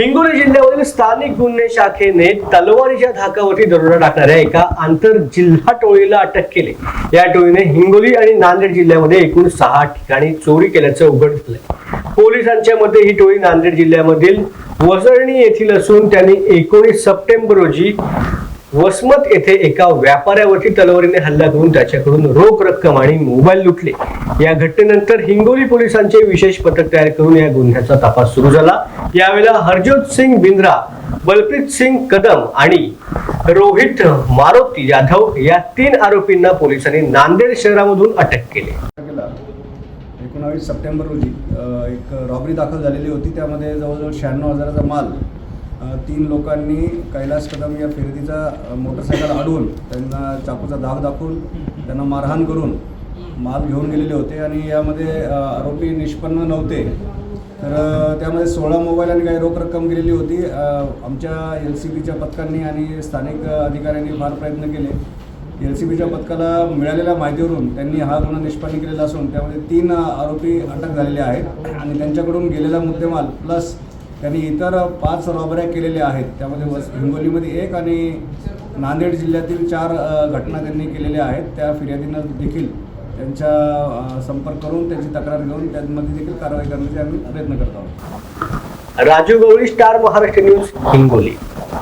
हिंगोली जिल्ह्यावरील स्थानिक गुन्हे शाखेने तलवारीच्या धाकावरती दरोडा टाकणाऱ्या एका आंतर जिल्हा टोळीला अटक केली. या टोळीने हिंगोली आणि नांदेड जिल्ह्यामध्ये एकूण सहा ठिकाणी चोरी केल्याचं उघड झालंय पोलिसांच्या मते ही टोळी नांदेड जिल्ह्यामधील वसरणी येथील असून त्यांनी एकोणीस सप्टेंबर रोजी वसमत येथे एका व्यापाऱ्यावरती तलवारीने हल्ला करून त्याच्याकडून रोख रक्कम आणि मोबाईल लुटले. या घटनेनंतर हिंगोली पोलिसांचे विशेष पथक तयार करून या गुन्ह्याचा तपास सुरू झाला. यावेळेला हरजोत सिंग बिंद्रा बलप्रीत सिंग कदम आणि रोहित मारुती जाधव या तीन आरोपींना पोलिसांनी नांदेड शहरामधून अटक केली. एकोणावीस सप्टेंबर रोजी एक रॉबरी दाखल झालेली होती. त्यामध्ये जवळजवळ शहाण्णव हजाराचा माल तीन लोकांनी कैलास कदम या फिरतीचा मोटरसायकल अडवून त्यांना चाकूचा धाक दाखवून त्यांना मारहाण करून माल घेऊन गेलेले होते आणि यामध्ये आरोपी निष्पन्न नव्हते. तर त्यामध्ये सोळा मोबाईल आणि काही रोख रक्कम गेलेली होती. आमच्या एल सी बीच्या पथकांनी आणि स्थानिक अधिकाऱ्यांनी फार प्रयत्न केले. एल सी बीच्या पथकाला मिळालेल्या माहितीवरून त्यांनी हा गुन्हा निष्पन्न केलेला असून त्यामध्ये तीन आरोपी अटक झालेले आहेत आणि त्यांच्याकडून गेलेला मुद्देमाल प्लस त्यांनी इतर पाच रॉबऱ्या केलेल्या आहेत. त्यामध्ये वस हिंगोलीमध्ये एक आणि नांदेड जिल्ह्यातील चार घटना त्यांनी केलेल्या आहेत. त्या फिर्यादीनं देखील त्यांच्या संपर्क करून त्यांची तक्रार घेऊन त्यामध्ये देखील कारवाई करण्याचे आम्ही प्रयत्न करत आहोत. Raju Gawali star Maharashtra news Hingoli.